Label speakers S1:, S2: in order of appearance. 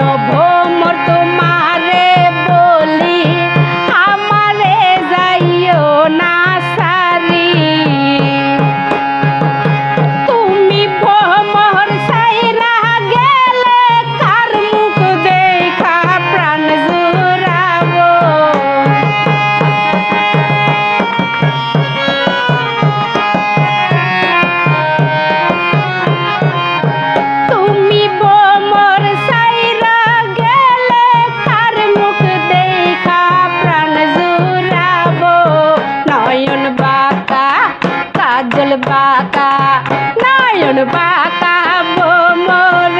S1: no. পাতাবো মোর